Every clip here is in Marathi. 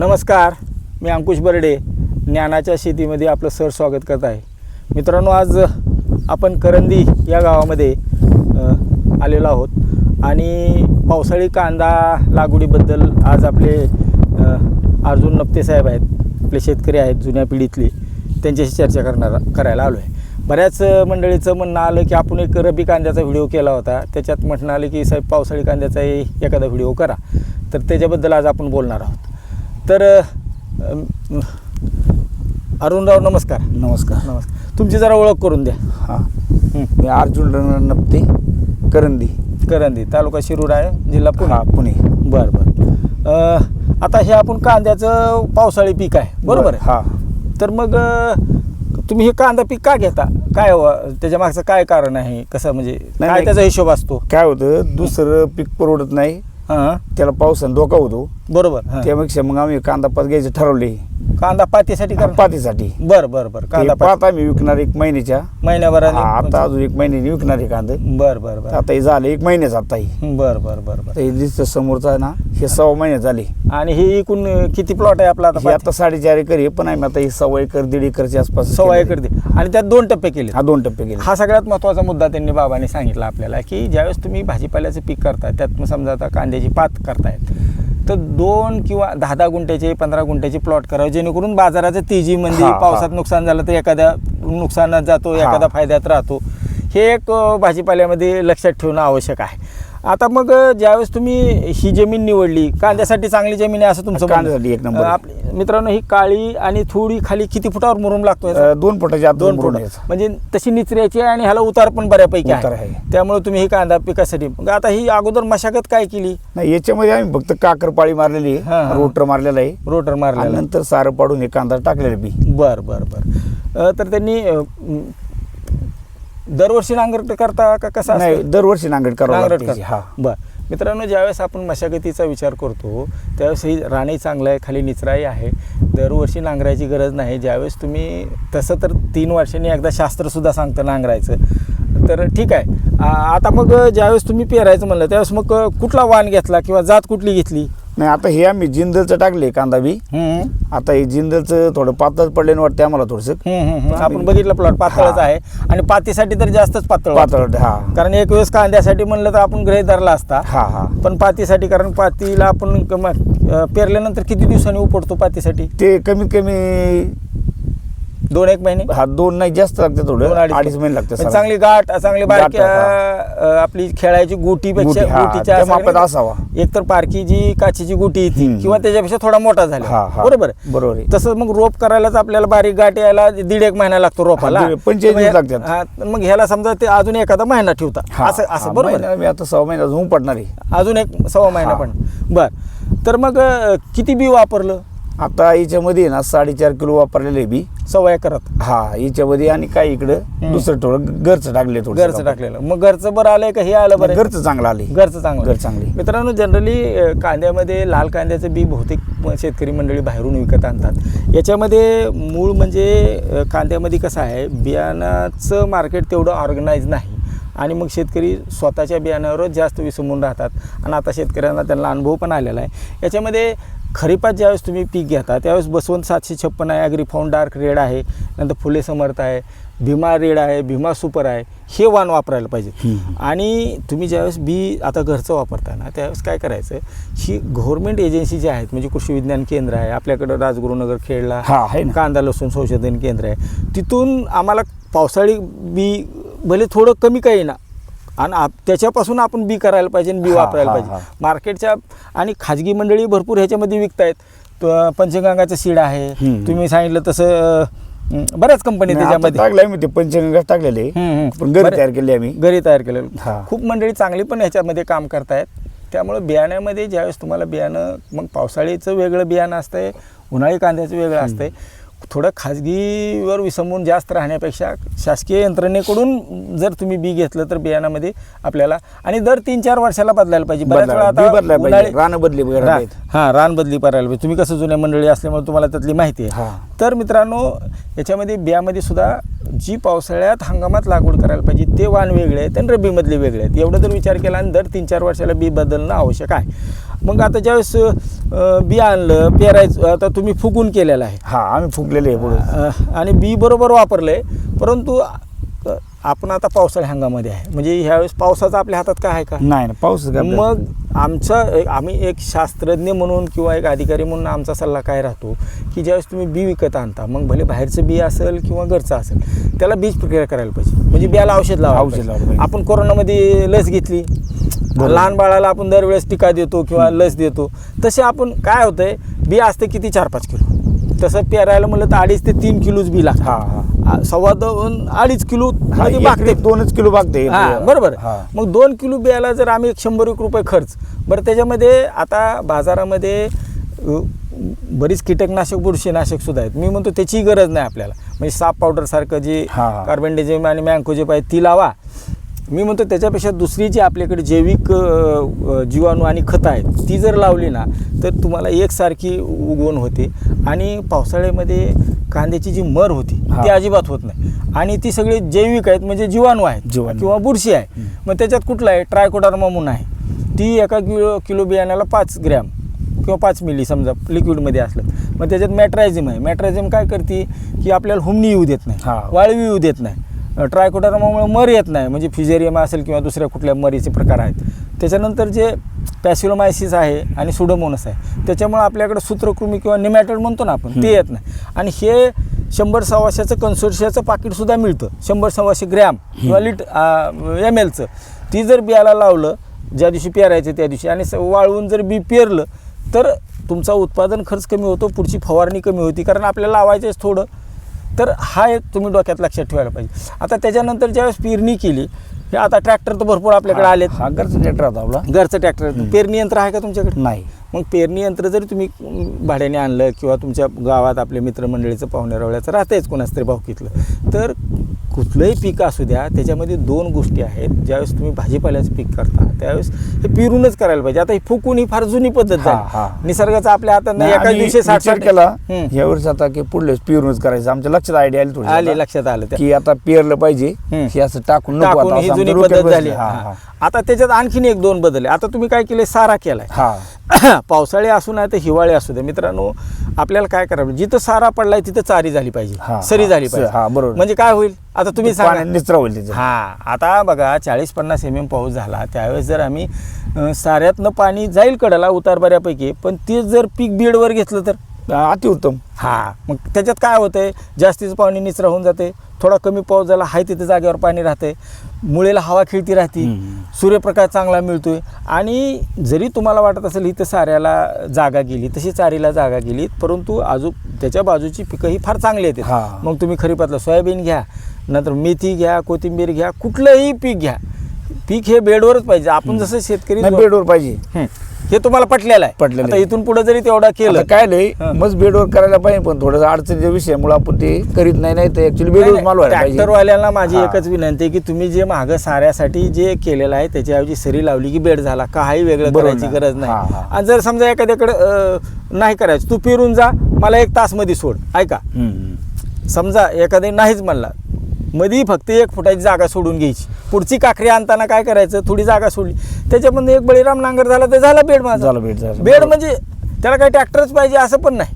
नमस्कार मी अंकुश बर्डे ज्ञानाच्या शेतीमध्ये आपलं सर स्वागत करत आहे. मित्रांनो आज आपण करंदी या गावामध्ये आलेलो आहोत आणि पावसाळी कांदा लागवडीबद्दल आज आपले अर्जुन नप्ते साहेब आहेत आपले शेतकरी आहेत जुन्या पिढीतले त्यांच्याशी चर्चा करणार करायला आलो आहे बऱ्याच मंडळीचं म्हणणं आलं की आपण एक रबी कांद्याचा व्हिडिओ केला होता. त्याच्यात म्हटणं आलं की साहेब पावसाळी कांद्याचाही एखादा व्हिडिओ करा. तर त्याच्याबद्दल आज आपण बोलणार आहोत. तर अरुणराव नमस्कार. नमस्कार. नमस्कार. तुमची जरा ओळख करून द्या. हां. मी अर्जुन नप्ते करंदी. करंदी तालुका शिरूर आहे जिल्हा पुणे. हा पुणे. बरं बरं. आता हे आपण कांद्याचं पावसाळी पीक आहे बरोबर आहे? हा. तर मग तुम्ही हे कांदा पीक का घेता? काय त्याच्या मागचं काय कारण आहे? कसं म्हणजे काय नाही. त्याचा हिशोब असतो? काय होतं दुसरं पीक परवडत नाही. हां? त्याला पावसानं धोका होतो. बरोबर. हां. त्यापेक्षा मग आम्ही कांदा पात घ्यायचे ठरवले कांदा पातीसाठी कर पातीसाठी. बरं बरं बरं. कांदा पात आम्ही विकणार एक महिन्याच्या. महिन्याभराने? आता अजून एक महिन्याने विकणार आहे कांदा. बरं बरं बरं. आता हे झालं एक महिन्याचं आता हे. बरं बरं बरं बरं. हे दिसतं समोरचं आहे ना हे सव्वा महिन्यात झाले. आणि हे एकूण किती प्लॉट आहे आपला आता हे आता साडेचार एकर आहे पण आम्ही आता हे सव्वा एकर दीड एकरच्या आसपास सव्वा एकर आणि त्यात दोन टप्पे केले. हा दोन टप्पे गेले हा सगळ्यात महत्त्वाचा मुद्दा त्यांनी बाबांनी सांगितला आपल्याला की ज्यावेळेस तुम्ही भाजीपाल्याचं पीक करताय त्यात समजा आता कांद्याची पात करतायत तर दोन किंवा दहा दहा गुंठ्याचे पंधरा गुंठ्याचे प्लॉट करावे जेणेकरून बाजाराच्या तेजीमध्ये हा, हा. पावसात नुकसान झालं तर एखाद्या नुकसानात जातो हा. एखादा फायद्यात राहतो हे एक अ, भाजीपाल्यामध्ये लक्षात ठेवणं आवश्यक आहे आता मग ज्यावेळेस तुम्ही ही जमीन निवडली कांद्यासाठी चांगली जमीन आहे असं तुमचं. कांद्यासाठी एक नंबर. आपली मित्रांनो ही काळी आणि थोडी खाली किती फुटावर मुरुम लागतो दोन फुटाच्या दोन फुट. म्हणजे तशी निचऱ्याची आणि ह्याला उतार पण बऱ्यापैकी उतार आहे. त्यामुळे तुम्ही ही कांदा पिकासाठी मग आता ही अगोदर मशागत काय केली नाही याच्यामध्ये आम्ही फक्त काकर पाळी मारलेली. आहे रोटर मारलेला आहे रोटर आणि मारलेला नंतर सारं पाडून हे कांदा टाकलेला बी बर बर बर तर त्यांनी दरवर्षी नांगरट करता का कसं नाही? दरवर्षी नांगरट करावं नांगरट लागते करता हा. बर. मित्रांनो ज्यावेळेस आपण मशागतीचा विचार करतो त्यावेळेस ही राणी चांगलं आहे खाली निचराई आहे. दरवर्षी नांगरायची गरज नाही. ज्यावेळेस तुम्ही तसं तर तीन वर्षांनी एकदा शास्त्रसुद्धा सांगतं नांगरायचं. तर ठीक आहे. आ, आता मग ज्यावेळेस तुम्ही पेरायचं म्हणलं त्यावेळेस मग कुठला वाण घेतला किंवा जात कुठली घेतली? नाही आता हे आम्ही जिंदलचं टाकले कांदा बी हम्म. आता हे जिंदलचं थोडं पातळ पडल्याने वाटते आम्हाला थोडंसं हम्म, हम्म, हम्म. आपण बघितलं प्लॉट पातळच. आहे आणि पातीसाठी तर जास्तच पातळ पातळ. हा कारण एक वेळेस कांद्यासाठी म्हणलं तर आपण गृहीत धरला असता हा हा पण पातीसाठी कारण पातीला आपण कम- अं, पेरल्यानंतर किती दिवसांनी उपडतो पातीसाठी ते कमीत कमी दोन एक महिने हा दोन नाही जास्त लागते थोडं अडीच महिने लागते म्हणजे चांगली गाठ चांगली बारकी आपली खेळायची गुटीपेक्षा गुटी, हा, गुटीच्या मापात. असावा. एक तर पारखी जी काचीची गुटी येते. किंवा त्याच्यापेक्षा थोडा मोठा झाला. बरोबर बरोबर आहे. तसं मग रोप करायलाच आपल्याला बारीक गाठ यायला दीड एक महिना लागतो रोपाला पंचेचाळीस लागतात. मग ह्याला समजा ते अजून एखादा महिना ठेवता असं असं बरोबर? महिना- मी आता सहा महिन्यात होऊन पडणार आहे अजून एक सव्वा महिना. पण बर तर मग किती बी वापरलं आता याच्यामध्ये ना साडेचार किलो वापरलेले बी सव्वा एकरात हा याच्यामध्ये आणि काय इकडं? दुसरं थोडं घरचं टाकले थोडं घरचं टाकलेलं. मग घरचं बरं आलंय का? हे आलं बरं. घरचं चांगलं आले घरचं चांगलं. घर चांगली मित्रांनो जनरली कांद्यामध्ये लाल कांद्याचं बी बहुतेक शेतकरी मंडळी बाहेरून विकत आणतात. याच्यामध्ये मूळ म्हणजे कांद्यामध्ये कसं आहे बियाणाचं मार्केट तेवढं ऑर्गनाईज नाही. आणि मग शेतकरी स्वतःच्या बियाण्यावरच जास्त विसंबून राहतात. आणि आता शेतकऱ्यांना त्यांना अनुभव पण आलेला आहे. याच्यामध्ये खरीपात ज्यावेळेस तुम्ही पीक घेता त्यावेळेस बसवंत सातशे छप्पन आहे ॲग्रीफाऊंड डार्क रेड आहे नंतर फुले समर्थ आहे भीमा रेड आहे भीमा सुपर आहे हे वाण वापरायला पाहिजे. आणि तुम्ही ज्यावेळेस बी आता घरचं वापरता ना त्यावेळेस काय करायचं ही गव्हर्नमेंट एजन्सी जी आहेत म्हणजे कृषी विज्ञान केंद्र आहे आपल्याकडं राजगुरुनगर खेडला हा, आहे ना. कांदा लसूण संशोधन केंद्र आहे तिथून आम्हाला पावसाळी बी भले थोडं कमी काही ना आणि आप त्याच्यापासून आपण बी करायला पाहिजे आणि बी वापरायला पाहिजे. मार्केटच्या आणि खाजगी मंडळी भरपूर ह्याच्यामध्ये विकतायत पंचगंगाचं सीड आहे. तुम्ही सांगितलं तसं बऱ्याच कंपनी त्याच्यामध्ये टाकलंय मी ते पंचगंगा टाकलेले. पण घरी. तयार केले आम्ही घरी तयार केलेलं हा. खूप मंडळी चांगली पण ह्याच्यामध्ये काम करतायत त्यामुळं बियाण्यामध्ये ज्यावेळेस तुम्हाला बियाणं मग पावसाळीचं वेगळं बियाणं असतंय उन्हाळी कांद्याचं वेगळं असतंय थोडं खाजगीवर विसंबून जास्त राहण्यापेक्षा शासकीय यंत्रणेकडून जर तुम्ही बी घेतलं तर बियाणामध्ये आपल्याला आणि दर तीन चार वर्षाला बदलायला पाहिजे. बऱ्याच वेळा उन्हाळी- रानं बदली रा-. हां रान बदली करायला पाहिजे. तुम्ही कसं जुन्या मंडळी असल्यामुळे तुम्हाला त्यातली माहिती आहे. हा. तर मित्रांनो याच्यामध्ये बियामध्ये सुद्धा जी पावसाळ्यात हंगामात लागवड करायला पाहिजे ते वाण वेगळे आहेत आणि रब्बीमधले वेगळे आहेत. एवढं जर विचार केला आणि दर तीन चार वर्षाला बी बदलणं आवश्यक आहे. मग आता ज्यावेळेस अं, बी आणलं पेरायचं आता तुम्ही फुगून केलेलं आहे. हा आम्ही फुगलेले आहे पुढे. अं, आणि बी बरोबर वापरलंय परंतु अं, आपण आता पावसाळ्या हंगामध्ये आहे. म्हणजे ह्यावेळेस पावसाचा आपल्या हातात काय आहे का? नाही ना पाऊस मग आमचा एक- आम्ही एक शास्त्रज्ञ म्हणून किंवा एक अधिकारी म्हणून आमचा सल्ला काय राहतो? की ज्यावेळेस तुम्ही बी विकत आणता मग भले बाहेरचं बी असेल किंवा घरचं असेल त्याला बीज प्रक्रिया करायला पाहिजे. म्हणजे बियाला औषध लावा औषध लावायला पाहिजे. आपण कोरोनामध्ये लस घेतली लहान बाळाला आपण दरवेळेस टिका देतो किंवा लस देतो. तसे आपण काय होतंय बी असते किती चार पाच किलो. तसं पेरायला म्हणलं तर अडीच ते तीन किलोच बी लागतं. हा सव्वा दोन अडीच किलो हा, भागते एक दोनच किलो भागते हा बरोबर. मग दोन किलो बियाला जर आम्ही एक शंभर एक रुपये खर्च बरं त्याच्यामध्ये आता बाजारामध्ये बरीच कीटकनाशक बुरशीनाशक सुद्धा आहेत. मी म्हणतो त्याची गरज नाही आपल्याला. म्हणजे साप पावडर सारखं जे हा. कार्बनडेझिम आणि मँकोजेप आहे ती लावा. मी म्हणतो त्याच्यापेक्षा दुसरी जी आपल्याकडे जैविक जीवाणू आणि खतं आहेत ती जर लावली ना तर तुम्हाला एकसारखी उगवण होते. आणि पावसाळ्यामध्ये कांद्याची जी मर होती. ती अजिबात होत नाही. आणि ती सगळी जैविक आहेत म्हणजे जीवाणू आहेत. किंवा बुरशी आहे. मग त्याच्यात कुठलं आहे? ट्रायकोडर्मा म्हणून आहे. ती एका किलो किलो बियाण्याला पाच ग्रॅम किंवा पाच मिली समजा लिक्विडमध्ये असलं. मग त्याच्यात मॅट्रायझिम आहे. मॅट्रायझिम काय करते? की आपल्याला हुमणी येऊ देत नाही. हा. वाळवी येऊ देत नाही. ट्रायकोडर्मामुळे मर येत नाही. म्हणजे फिजेरियम असेल किंवा दुसऱ्या कुठल्या मरीचे प्रकार आहेत. त्याच्यानंतर जे पॅसिलोमायसिस आहे आणि सुडोमोनस आहे त्याच्यामुळे आपल्याकडे सूत्रकृमी किंवा निमॅटोड म्हणतो ना आपण ते येत नाही. आणि हे शंभर सव्वाशेचं कन्सोर्शियाचं पाकिटसुद्धा मिळतं. शंभर सव्वाशे ग्रॅम किंवा लिट एम एलचं ती जर बियाला लावलं ज्या दिवशी पेरायचं त्या दिवशी आणि वाळवून जर बी पेरलं तर तुमचा उत्पादन खर्च कमी होतो पुढची फवारणी कमी होती. कारण आपल्याला लावायचंच थोडं. तर हा एक तुम्ही डोक्यात लक्षात ठेवायला पाहिजे. आता त्याच्यानंतर ज्यावेळेस पेरणी केली हे आता ट्रॅक्टर तर भरपूर आपल्याकडे आलेत. हा घरचा ट्रॅक्टर होता आपला. घरचं ट्रॅक्टर पेरणी यंत्र आहे का तुमच्याकडे? नाही. मग पेरणी यंत्र जरी तुम्ही भाड्याने आणलं किंवा तुमच्या गावात आपल्या मित्रमंडळीचं पाहुण्यारावळ्याचं राहतंयच कोणाच तरी भावकीतलं तर कुठलंही पीक असू द्या त्याच्यामध्ये दोन गोष्टी आहेत. ज्यावेळेस तुम्ही भाजीपाल्याचं पीक करता त्यावेळेस हे पेरूनच करायला पाहिजे. आता ही फुकून ही फार जुनी पद्धत. आहे निसर्गाचा आपल्या हातात एका दिवशी साठ साठ केला. या वर्षी आता की पुढले पिरूनच करायचं. आमच्या लक्षात आयडिया आली आले. लक्षात आलं की आता पेरलं पाहिजे. हे असं टाकून टाकून ही जुनी पद्धत झाली. आता त्याच्यात आणखीन एक दोन बदल आहे आता तुम्ही काय केले? सारा केलाय. पावसाळे असू नाही तर हिवाळे असू दे. मित्रांनो आपल्याला काय करावं जिथं सारा पडलाय तिथं चारी झाली पाहिजे. सरी झाली पाहिजे. हा, बरोबर. म्हणजे काय होईल? आता तुम्ही सांगा. निचरा होईल हा आता बघा चाळीस पन्नास एम एम पाऊस झाला. त्यावेळेस जर आम्ही साऱ्यातनं पाणी जाईल कडाला उतार बऱ्यापैकी पण ते जर पीक बेडवर घेतलं तर? अतिउत्तम. हा मग त्याच्यात काय होतंय? जास्तीचं पाणी निचरा होऊन जाते. थोडा कमी पाऊस झाला हाय तिथे जागेवर पाणी राहते मुळेला हवा खेळती राहते. सूर्यप्रकाश चांगला मिळतोय. आणि जरी तुम्हाला वाटत असेल इथं साऱ्याला जागा गेली तशी चारीला जागा गेली परंतु अजून त्याच्या बाजूची पिकं ही फार चांगली येते हा. मग तुम्ही खरीपातलं सोयाबीन घ्या नंतर मेथी घ्या कोथिंबीर घ्या कुठलंही पीक घ्या. पीक हे बेडवरच पाहिजे. आपण जसं शेतकरी बेडवर पाहिजे. हं. तुम्हाला पटलेलं आहे पटलेलं आता आहे. इथून पुढे जरी तेवढा केलं आता काय लय हा. मग बेडवर करायला पाहिजे पण थोडंसं अडचणीच्या विषयामुळे आपण ते करीत नाही नाही तर ऍक्च्युली बेडवर माल व्हायला पाहिजे ट्रॅक्टरवाल्यांना माझी हा. एकच विनंती आहे की तुम्ही जे महाग साऱ्यासाठी जे केलेलं आहे त्याच्याऐवजी सरी लावली की बेड झाला काही वेगळं बरोबर करायची ना. गरज हा, नाही हा. आणि जर समजा एखाद्याकडे अं, नाही करायचं तू फिरून जा मला एक तासमध्ये सोड ऐका हम्म. समजा एखाद्या नाहीच म्हणला मध्ये फक्त एक फुटाची जागा सोडून घ्यायची पुढची काखरी आणताना काय करायचं थोडी जागा सोडली त्याच्यामध्ये एक बळीराम नांगर झाला तर झाला बेड माझा झालं बेड झालं. बेड म्हणजे त्याला काही ट्रॅक्टरच पाहिजे असं पण नाही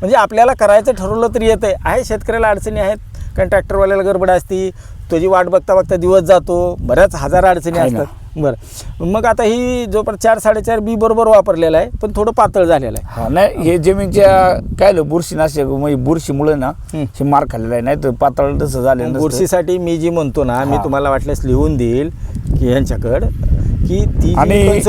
म्हणजे आपल्याला करायचं ठरवलं तरी येतं आहे शेतकऱ्याला अडचणी आहेत कारण ट्रॅक्टरवाल्याला गडबड असती तुझी वाट बघता बघता दिवस जातो बऱ्याच हजार अडचणी. असतात बरं मग आता ही जोपर्यंत चार साडेचार बी बरोबर वापरलेला आहे पण थोडं पातळ झालेलं आहे हा नाही हे जमीनच्या काय लो बुरशीनाशक म्हणजे बुरशीमुळे ना. हे मार खाल्लेला आहे नाही तर पातळ तसं झालं नसतं. बुरशीसाठी मी जी म्हणतो ना मी. तुम्हाला वाटल्यास लिहून देईल की यांच्याकडं की ती आणि हे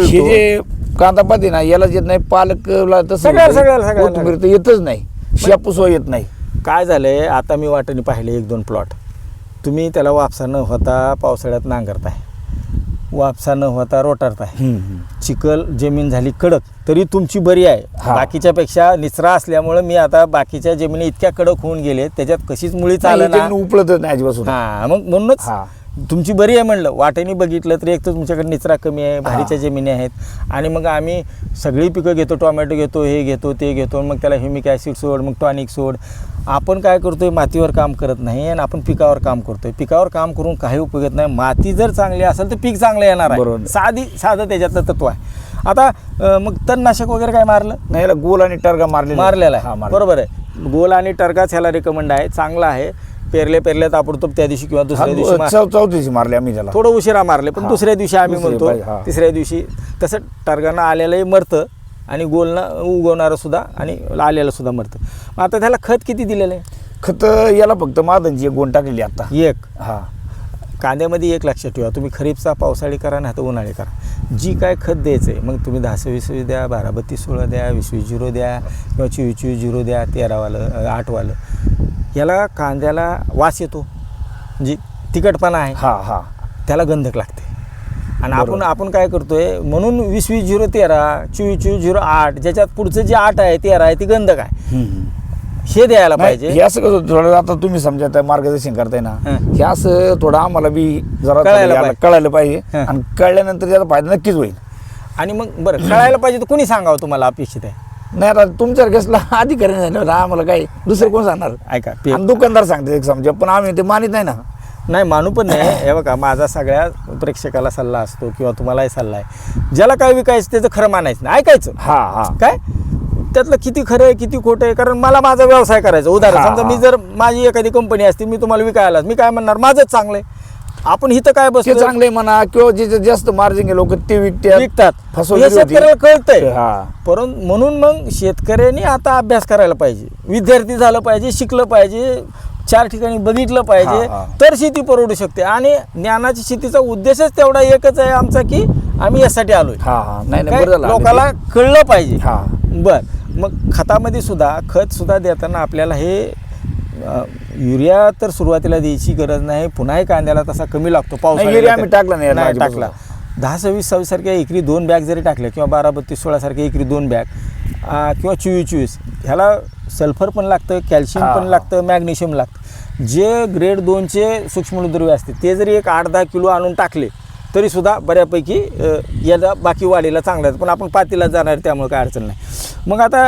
जे कांदा पाती ना याला येत नाही पालकला तसं सगळ्या- होतंय. सगळ्या- सगळ्या- कोथिंबीर तर येतच नाही. शेपूसवा येत नाही. काय झालंय आता मी वाटेने पाहिले एक दोन प्लॉट तुम्ही त्याला वापसा न होता पावसाळ्यात नांगरताय. वापसा न होता रोटारताय. चिखल जमीन झाली कडक तरी तुमची बरी आहे. हा. बाकीच्या पेक्षा निचरा असल्यामुळे मी आता बाकीच्या जमिनी इतक्या कडक होऊन गेले त्याच्यात कशीच मुळी चाललं ना उपलब्ध नाही आजीपासून हा मग म्हणूनच हा. तुमची बरी आहे म्हणलं. वाटेने बघितलं तर एक तर तुमच्याकडे निचरा कमी आहे भारीच्या जमिनी आहेत. आणि मग आम्ही सगळी पिकं घेतो टोमॅटो घेतो हे घेतो ते घेतो मग त्याला ह्युमिक ॲसिड सोड मग टॉनिक सोड. आपण काय करतोय मातीवर काम करत नाही आणि आपण पिकावर काम करतोय. पिकावर काम करून काही उपयोग येत नाही. माती जर चांगली असेल तर पीक चांगलं येणार आहे. बरोबर. साधी साधं त्याच्यातलं तत्व आहे. आता मग तणनाशक वगैरे काय मारलं? नाही गोल आणि टर्गा मारले मारलेला आहे. बरोबर आहे. गोल आणि टर्गाच ह्याला रिकमेंड आहे. चांगला आहे. पेरले पेरले ताबडतोब त्या दिवशी किंवा दुसऱ्या दिवशी मा- चौथीची मारले आम्ही त्याला. थोडं उशिरा मारले पण हा. दुसऱ्या दिवशी आम्ही म्हणतो पाहिजे, हा. तिसऱ्या दिवशी तसं टर्गानं आलेलंही मरतं आणि गोलनं उगवणारं सुद्धा आणि आलेलं सुद्धा मरतं. मग आता त्याला खत किती दिलेलं आहे? खत याला फक्त मादनची एक गोण टाकलेली आता. एक? हा. कांद्यामध्ये एक लक्षात ठेवा तुम्ही खरीपचा पावसाळी करा नाही तर उन्हाळी करा. जी काय खत द्यायचं आहे मग तुम्ही दहा वीस वीस द्या बारा बत्तीस सोळा द्या वीस वीस झिरो द्या किंवा चोवीस चोवीस झिरो द्या तेरावालं अ, आठवालं. याला कांद्याला वास येतो जी तिखटपणा आहे हा हा त्याला गंधक लागते आणि आपण. आपण काय करतोय म्हणून वीस वीस झिरो तेरा चोवीस चोवीस झिरो आठ ज्याच्यात पुढचं जे आठ आहे तेरा आहे ती गंधक आहे. हे द्यायला पाहिजे हे असं कसं थोडं आता तुम्ही समजा त्या मार्गदर्शन करताय ना हं. असं थोडं आम्हाला बी जरा कळायला. कळायला पाहिजे. आणि कळल्यानंतर त्याचा फायदा नक्कीच होईल आणि मग बरं कळायला पाहिजे तर कोणी सांगावं तुम्हाला अपेक्षित आहे नाही आता तुमच्या केसला अधिकारी नाही ना आम्हाला काय दुसरं कोण सांगणार? ऐका पे- आणि दुकानदार सांगते एक समजा पण आम्ही ते मानित नाही ना. नाही मानू पण नाही. हे बघा माझा सगळ्या प्रेक्षकाला सल्ला असतो किंवा तुम्हालाही सल्ला आहे. ज्याला काय विकायचं त्याचं खरं मानायचं नाही. ऐकायचं. हा हा. काय? त्यातलं किती खरं आहे किती खोटं आहे? कारण मला माझा व्यवसाय करायचा. उदाहरण हा, समजा हा. मी जर माझी एखादी कंपनी असते मी तुम्हाला विकायला मी काय म्हणणार? माझंच चांगलं आहे. आपण इथं काय ते बसतो चांगले म्हणा किंवा जे जे जास्त मार्जिन लोक ते विकतात. विकतात. फसवणूक हे होती. शेतकऱ्याला कळतंय. हा. परंतु म्हणून मग शेतकऱ्यांनी आता अभ्यास करायला पाहिजे. विद्यार्थी झालं पाहिजे शिकलं पाहिजे चार ठिकाणी बघितलं पाहिजे हा, हा. तर शेती परवडू शकते. आणि ज्ञानाची शेतीचा उद्देशच तेवढा एकच आहे आमचा की आम्ही यासाठी आलोय. हा हा. नाही नाही काय? बरं झालं. लोकाला कळलं पाहिजे. हा. बर. मग खतामध्ये सुद्धा खत सुद्धा देताना आपल्याला हे युरिया तर सुरुवातीला द्यायची गरज नाही. पुन्हाही कांद्याला तसा कमी लागतो. पाऊस युरिया आम्ही टाकला नाही. टाकला. दहा सव्वीस सव्वीस सारख्या एकरी दोन बॅग जरी टाकल्या किंवा बारा बत्तीस सोळा सारख्या एकरी दोन बॅग किंवा चोवीस चोवीस ह्याला सल्फर पण लागतं कॅल्शियम पण. लागतं मॅग्नेशियम लागतं. जे ग्रेड दोनचे सूक्ष्मद्रव्य असते ते जरी एक आठ दहा किलो आणून टाकले तरी सुद्धा बऱ्यापैकी याला बाकी वाढीला चांगलं पण आपण पातीला जाणार त्यामुळे काय अडचण नाही. मग आता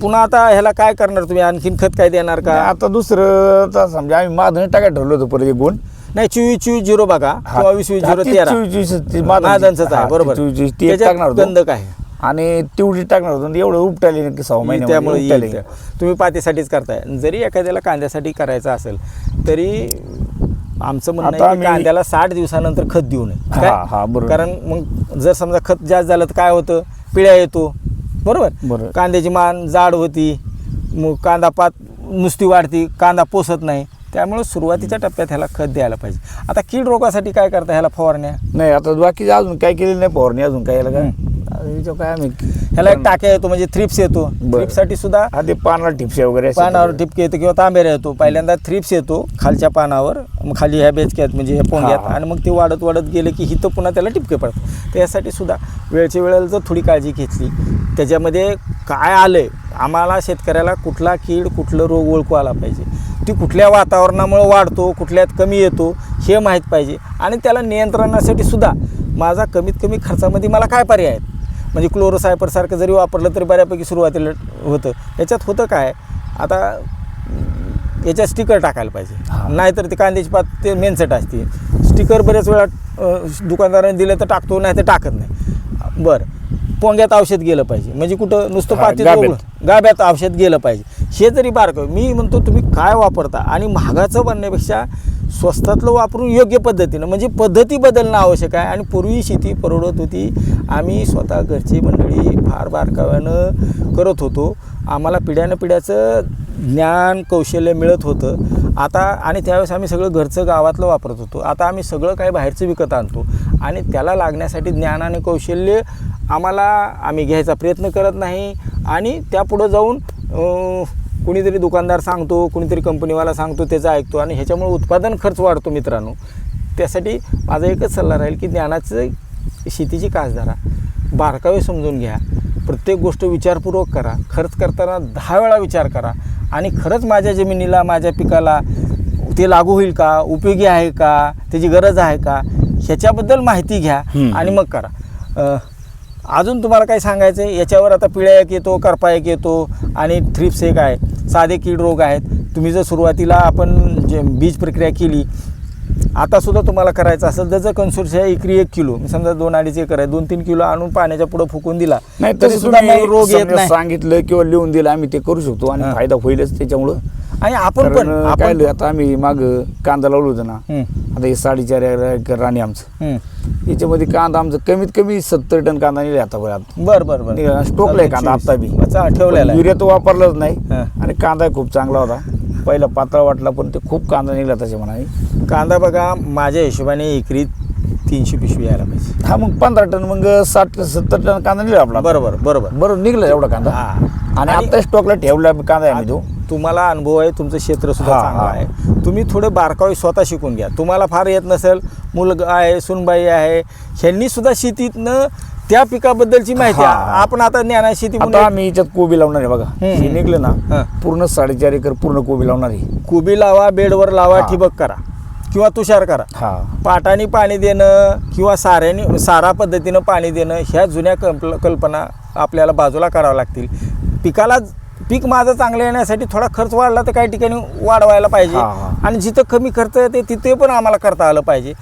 पुन्हा आता ह्याला काय करणार तुम्ही? आणखीन खत काय देणार का? आता दुसरं समजा आम्ही माधन टाकायला ठरलो होतो परत एक गुण नाही चोवीस चोवीस झिरो बघा. हा. किंवा वीस वीस हा, झिरो ती तेरा. चोवीस- चोवीस ती हा, आहे ती बरोबर. चोवीस- चोवीस ती एक त्याच्यात टाकणार होतो. गंधक आहे. आणि तेवढी टाकणार होतो. आणि एवढं उपटायले की सहा महिने त्यामुळे येईल ते. तुम्ही पातीसाठीच करताय. जरी एखाद्याला कांद्यासाठी करायचं असेल तरी आमचं म्हणणं आता आहे की आम्ही- कांद्याला साठ दिवसानंतर खत देऊ नये. हा, काय? बरोबर. कारण मग जर समजा खत जास्त झालं तर काय होतं? पिळ्या येतो. बरोबर? बरोबर. कांद्याची मान जाड होती मग कांदा पात नुसती वाढती कांदा पोसत नाही. त्यामुळे सुरुवातीच्या टप्प्यात ह्याला खत द्यायला पाहिजे. आता कीड रोगासाठी काय करता ह्याला फवारण्या? नाही आता बाकी अजून काय केलेलं नाही फवारणी अजून काय याला काय? काय आम्ही ह्याला एक टाक्या येतो म्हणजे थ्रिप्स येतो. बरं. थ्रिप्ससाठी सुद्धा हा ते पानाला टिपसे वगैरे पानावर. ठिपके येतो किंवा तांबेरा येतो पहिल्यांदा थ्रिप्स येतो खालच्या पानावर मग खाली ह्या बेचक्यात म्हणजे ह्या पोंग्यात. आणि मग ते वाढत वाढत गेले की हिथं पुन्हा त्याला टिपके पडतात. त्यासाठी सुद्धा वेळच्या वेळेला जर थोडी काळजी घेतली त्याच्यामध्ये काय आलंय? आम्हाला शेतकऱ्याला कुठला कीड कुठलं रोग ओळखू आला पाहिजे. ती कुठल्या वातावरणामुळे वाढतो कुठल्यात कमी येतो हे माहीत पाहिजे. आणि त्याला नियंत्रणासाठी सुद्धा माझा कमीत कमी खर्चामध्ये मला काय पर्याय आहेत? म्हणजे क्लोरोसायपरसारखं जरी वापरलं तरी बऱ्यापैकी सुरुवातीला होतं. याच्यात होतं काय? आता याच्यात स्टिकर टाकायला पाहिजे. नाहीतर ते कांद्याची पात ते मेनसेट असते. स्टिकर बऱ्याच वेळा दुकानदाराने दिलं तर टाकतो नाही तर टाकत नाही. बरं. पोंग्यात औषध गेलं पाहिजे. म्हणजे कुठं नुसतं पाती गाभ्यात औषध गेलं पाहिजे. हे जरी बारकं मी म्हणतो तुम्ही काय वापरता? आणि महागाचं बनण्यापेक्षा स्वस्तातलं वापरून योग्य पद्धतीनं म्हणजे पद्धती बदलणं आवश्यक आहे. आणि पूर्वी शेती परवडत होती. आम्ही स्वतः घरची मंडळी फार बारकाव्यानं करत होतो. आम्हाला पिढ्यानं पिढ्याचं ज्ञान कौशल्य मिळत होतं. आता आणि त्यावेळेस आम्ही सगळं घरचं गावातलं वापरत होतो. आता आम्ही सगळं काही बाहेरचं विकत आणतो. आणि त्याला लागण्यासाठी ज्ञान आणि कौशल्य आम्हाला आम्ही घ्यायचा प्रयत्न करत नाही. आणि त्यापुढं जाऊन कुणीतरी दुकानदार सांगतो कुणीतरी कंपनीवाला सांगतो त्याचं ऐकतो आणि ह्याच्यामुळे उत्पादन खर्च वाढतो मित्रांनो. त्यासाठी माझा एकच सल्ला राहील की ज्ञानाचं शेतीची कास धरा. बारकावे समजून घ्या. प्रत्येक गोष्ट विचारपूर्वक करा. खर्च करताना दहा वेळा विचार करा. आणि खरंच माझ्या जमिनीला माझ्या पिकाला ते लागू होईल का? उपयोगी आहे का? त्याची गरज आहे का? ह्याच्याबद्दल माहिती घ्या. आणि मग करा. अजून तुम्हाला काय सांगायचं आहे याच्यावर आता पिळ्या एक येतो करपा एक येतो आणि थ्रिप्स एक आहे. साधे कीड रोग आहेत. तुम्ही जर सुरुवातीला आपण जे बीज प्रक्रिया केली आता सुद्धा तुम्हाला करायचं असेल त्याचं कन्सुरच्या एकरी एक किलो मी समजा दोन अडीच एकर आहे दोन तीन किलो आणून पाण्याच्या पुढे फुकून दिला नाही तरी तरी सुद्धा तुम्ही मग रोग येत समजा नाही. सांगितलं किंवा लिहून दिलं आम्ही ते करू शकतो आणि. फायदा होईलच त्याच्यामुळं. आणि आपण पण कारण काय आपण आता आम्ही माग कांदा लावलो होतो ना आता हे साडेचार एकर राणी आमचं. याच्यामध्ये कांदा आमचं कमीत कमी सत्तर टन कांदा निघाला आता बरं. बर बर बर. स्टोकलाय कांदा आता बी. अच्छा, ठेवलेला आहे. युरिया तो वापरलाच नाही. हा. आणि कांदा खूप चांगला होता. पहिला पातळ वाटला पण ते खूप कांदा निघला त्याच्या म्हणाने कांदा बघा माझ्या हिशोबाने एकरी तीनशे पिशवी यायला पाहिजे. हा मग पंधरा टन मग साठ सत्तर टन कांदा निघला आपला. बरोबर बरोबर. बरोबर निघला एवढा कांदा. हा. आणि आणि- आता स्टॉकला ठेवला कांदा आहे आम्ही तो. तुम्हाला अनुभव आहे तुमचं क्षेत्र सुद्धा हा, चांगलं हा. आहे तुम्ही थोडे बारकावे स्वतः शिकून घ्या तुम्हाला फार येत नसेल मुलगा आहे सुनबाई आहे ह्यांनी सुद्धा शेतीतनं त्या पिकाबद्दलची माहिती हा. आपण आता ज्ञाना शेती आता म्हणून आम्ही याच्यात कोबी लावणार आहे बघा हम्म. हे निघलं हा. ना पूर्ण साडेचार एकर पूर्ण कोबी लावणार आहे कुबी लावा बेडवर लावा हा. ठिबक करा किंवा तुषार करा हा पाटाने पाणी देणं किंवा साऱ्याने सारा पद्धतीनं पाणी देणं ह्या जुन्या कल्प कल्पना आपल्याला बाजूला कराव्या लागतील पिकाला पीक माझं चांगलं येण्यासाठी थोडा खर्च वाढला तर काही ठिकाणी वाढवायला पाहिजे. आणि जिथं कमी खर्च येते तिथे पण आम्हाला करता आलं पाहिजे.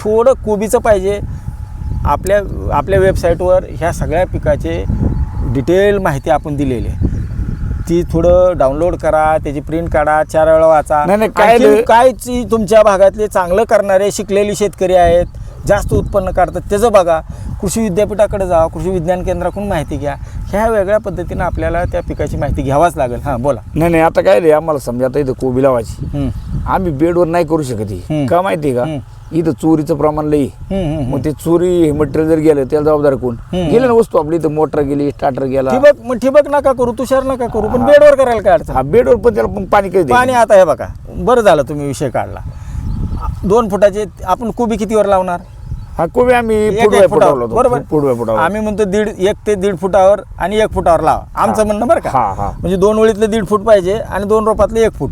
थोडं कोबीचं पाहिजे. आपल्या आपल्या वेबसाईटवर ह्या सगळ्या पिकाचे डिटेल माहिती आपण दिलेली आहे. ती थोडं डाउनलोड करा त्याची प्रिंट काढा चार वेळा वाचा. काय काय तुमच्या भागातले चांगलं करणारे शिकलेले शेतकरी आहेत. जास्त उत्पन्न काढतात. त्याचं बघा कृषी विद्यापीठाकडे जा कृषी विज्ञान केंद्राकडून माहिती घ्या. ह्या वेगळ्या पद्धतीनं आपल्याला त्या पिकाची माहिती घ्यावाच लागेल. हां बोला. नाही नाही आता काय रे आम्हाला समजा आता इथं कोबी लावायची. आम्ही बेडवर नाही करू शकत ही. का माहिती. का? इथं चोरीचं प्रमाण लई. मग ते चोरी मटेरियल जर गेलं त्याला जबाबदार कोण. गेलं ना वस्तू आपली इथं मोटर गेली स्टार्टर गेला. ठिबक मग ठिबक नका करू तुषार नका करू पण बेडवर करायला काय अडचण? हा बेडवर पण त्याला पण पाणी कधी पाणी आता हे बघा बरं झालं तुम्ही विषय काढला. दोन फुटाचे आपण कोबी कितीवर लावणार? हा कोबी आम्ही एक- एक फुटावर. फुटावला बरोबर. फुटवाय फुटावला आम्ही म्हणतो दीड एक ते दीड फुटावर आणि एक फुटावर लावा. आमचं. म्हणणं बरं का? हा. म्हणजे दोन ओळीतलं दीड फूट पाहिजे आणि दोन रोपातलं एक फूट.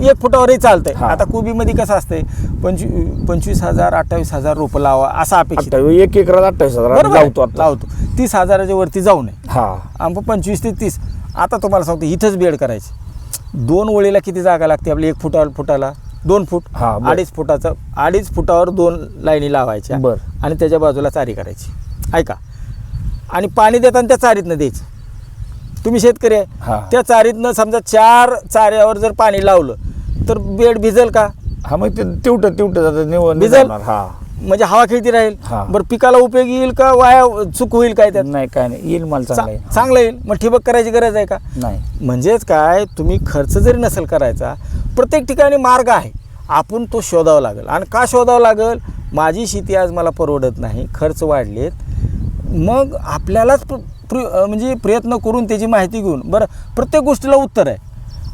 एक फुटावरही चालतंय. हा. आता कोबीमध्ये कसं असतंय? पंचवी पंचवीस हजार अठ्ठावीस हजार रोपं लावा असं अपेक्षित. आहे. एक एकरात अठ्ठावीस हजार बरोबर आहे? लावतो आता. लावतो. तीस हजाराच्या वरती जाऊ नये. हा. पंचवीस ते तीस. आता तुम्हाला सांगतो इथंच बेड करायचे. दोन ओळीला किती जागा लागते आपली? एक फुटावर फुटाला? दोन फूट हा, बरं. अडीच फुटाचं अडीच फुटावर दोन लाईनी लावायच्या. बरं. आणि त्याच्या बाजूला चारी करायची. ऐका. आणि पाणी देताना त्या चारीतनं द्यायचं. तुम्ही शेतकरी आहे. हा. त्या चारीतनं समजा चार चाऱ्यावर जर पाणी लावलं तर बेड भिजेल का? हा मग ते तिवट तिवट जातं निवड भिजल? हा. म्हणजे हवा खेळती राहील. हा. बरं पिकाला उपयोगी येईल का? वाया चूक होईल काय त्यात? नाही काय नाही. येईल माल चांगलं येईल. मग ठिबक करायची गरज आहे का? नाही. म्हणजेच काय? तुम्ही खर्च जरी नसेल करायचा प्रत्येक ठिकाणी मार्ग आहे. आपण तो शोधावा लागेल. आणि का शोधावा लागेल? माझी शेती आज मला परवडत नाही खर्च वाढलेत. मग आपल्यालाच प्र- म्हणजे प्रयत्न करून त्याची माहिती घेऊन. बरं प्रत्येक गोष्टीला उत्तर आहे.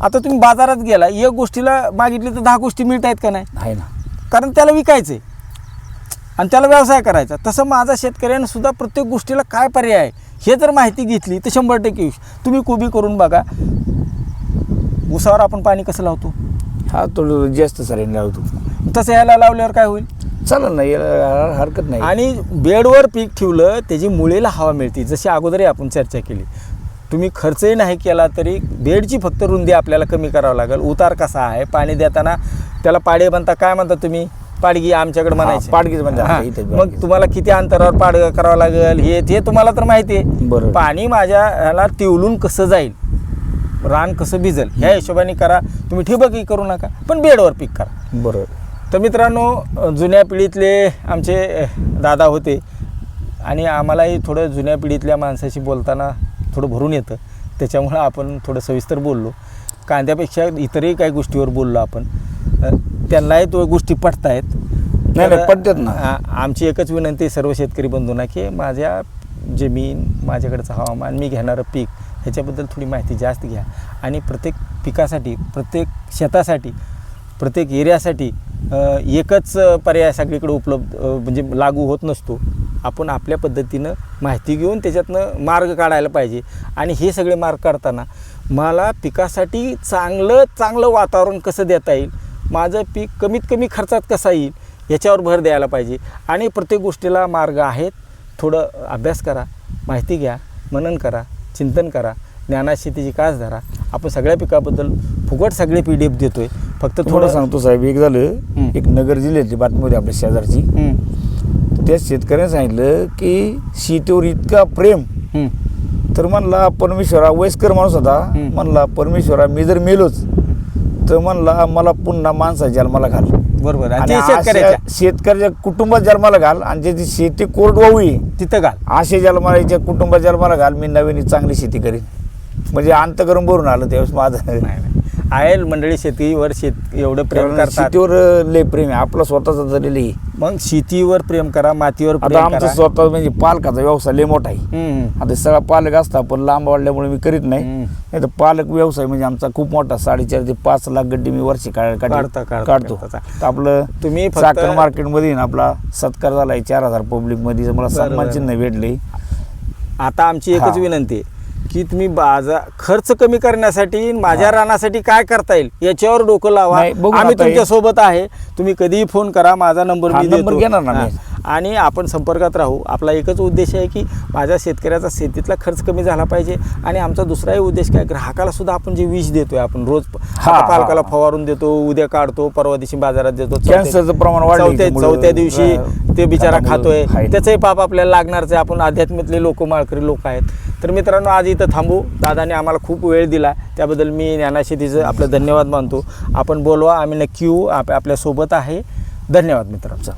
आता तुम्ही बाजारात गेला एक गोष्टीला मागितली तर दहा गोष्टी मिळत आहेत का नाही? आहे ना. कारण त्याला विकायचं आहे आणि त्याला व्यवसाय करायचा. तसं माझा शेतकऱ्यानं सुद्धा प्रत्येक गोष्टीला काय पर्याय आहे हे जर माहिती घेतली तर शंभर टक्के तुम्ही कोबी करून बघा. उसावर आपण पाणी कसं लावतो? हा थोडं जास्त सराईने लावतो. तसं याला लावल्यावर काय होईल? चालेल ना याला हरकत नाही. आणि बेडवर पीक ठेवलं त्याची मुळेला हवा मिळते. जशी अगोदरही आपण चर्चा केली. तुम्ही खर्चही नाही केला तरी बेडची फक्त रुंदी आपल्याला कमी करावं लागेल. उतार कसा आहे? पाणी देताना त्याला पाडे म्हणता काय म्हणता तुम्ही? पाडगी आमच्याकडे म्हणायचे. पाडगीच हा, आमच्या इथे मग पाडगी. तुम्हाला किती अंतरावर पाड करावं लागेल? हे ते तुम्हाला तर माहिती आहे. बरोबर. पाणी माझ्या ह्याला टिवलून कसं जाईल? रान कसं भिजल ह्या हिशोबाने करा. तुम्ही ठिबकही करू नका पण बेडवर पीक करा. बरोबर तर मित्रांनो जुन्या पिढीतले आमचे दादा होते. आणि आम्हालाही थोडं जुन्या पिढीतल्या माणसाशी बोलताना थोडं भरून येतं. त्याच्यामुळं आपण थोडं सविस्तर बोललो. कांद्यापेक्षा इतरही काही गोष्टीवर बोललो आपण. त्यांनाही तो गोष्टी पटतायत. नाही, तर, पटतात ना. आमची एकच विनंती सर्व शेतकरी बंधूंना की माझ्या जमीन माझ्याकडचं हवामान मी घेणारं पीक ह्याच्याबद्दल थोडी माहिती जास्त घ्या. आणि प्रत्येक पिकासाठी प्रत्येक शेतासाठी प्रत्येक एरियासाठी एकच पर्याय सगळीकडे उपलब्ध म्हणजे लागू होत नसतो. आपण आपल्या पद्धतीनं माहिती घेऊन त्याच्यातनं मार्ग काढायला पाहिजे. आणि हे सगळे मार्ग काढताना मला पिकासाठी चांगलं चांगलं वातावरण कसं देता येईल? माझं पीक कमीत कमी खर्चात कसा येईल? याच्यावर भर द्यायला पाहिजे. आणि प्रत्येक गोष्टीला मार्ग आहेत. थोडं अभ्यास करा माहिती घ्या मनन करा. चिंतन करा ज्ञानात शेतीची कास धरा. आपण सगळ्या पिकाबद्दल फुकट सगळे पी डी एफ देतो आहे फक्त थोडं सांगतो साहेब एक झालं. एक नगर जिल्ह्यातली बातमी होती आपल्या शेजारची. त्या शेतकऱ्याने सांगितलं की शेतीवर इतका प्रेम. तर म्हणला परमेश्वरा वयस्कर माणूस होता. म्हणला परमेश्वरा मी जर मेलोच तर म्हणला मला पुन्हा माणसा जन्माला घाल. बरोबर. आणि आणि ते अशा शेतकऱ्याच्या शेतकऱ्याच्या कुटुंबात जन्माला घाल आणि ज्याची शेती कोरड वाहू तिथं घाल. असे जन्माच्या कुटुंबात जन्माला घाल मी नवीन चांगली शेती करीन. म्हणजे अंत करून भरून आलं त्यावेळेस माझं. नाही नाही. आहे मंडळी शेतीवर शेत एवढं प्रेम करतात. शेतीवर लय प्रेम आहे. आपला स्वतःचा जरी लई मग शेतीवर प्रेम करा मातीवर आता प्रेम आमचा करा. स्वतः म्हणजे पालकाचा व्यवसाय लय मोठा आहे. आता सगळा पालक असता पण लांब वाढल्यामुळे मी करीत नाही. नाही तर पालक व्यवसाय म्हणजे आमचा खूप मोठा साडेचार ते पाच लाख गड्डी मी वर्षी काढ- काढ- काढता, काढता, काढतो. काढता. तर आपलं तुम्ही फक्त- साखर मार्केटमध्ये ना आपला सत्कार झालाय चार हजार पब्लिकमध्ये मला. सन्मान चिन्ह भेटले. आता आमची एकच हा. विनंती आहे. की तुम्ही बाजार खर्च कमी करण्यासाठी माझ्या रानासाठी काय करता येईल याच्यावर डोकं लावा. नाही, बघू आम्ही आता हे- तुमच्यासोबत आहे. तुम्ही कधीही फोन करा. माझा नंबर हा, मी नंबर देतो. घेणार ना हा. आणि आपण संपर्कात राहू. आपला एकच उद्देश आहे की माझ्या शेतकऱ्याचा शेतीतला खर्च कमी झाला पाहिजे आणि आमचा दुसराही उद्देश काय? ग्राहकाला सुद्धा आपण जे विष देतोय आपण रोज पालकाला. फवारून देतो उद्या काढतो परवा दिवशी बाजारात देतो कॅन्सरचं प्रमाण वाढलं चौथ्या दिवशी ते बिचारा खातोय. आहे. त्याचंही पाप आपल्याला लागणारच आहे. आपण अध्यात्मातले लोक माळकरी लोक आहेत. तर मित्रांनो आज इथं थांबू. दादाने आम्हाला खूप वेळ दिला. त्याबद्दल मी ज्ञानाशेतीचं आपलं धन्यवाद मानतो. आपण बोलवा. आम्ही नक्की येऊ. आप आपल्यासोबत आहे. धन्यवाद मित्रांनो.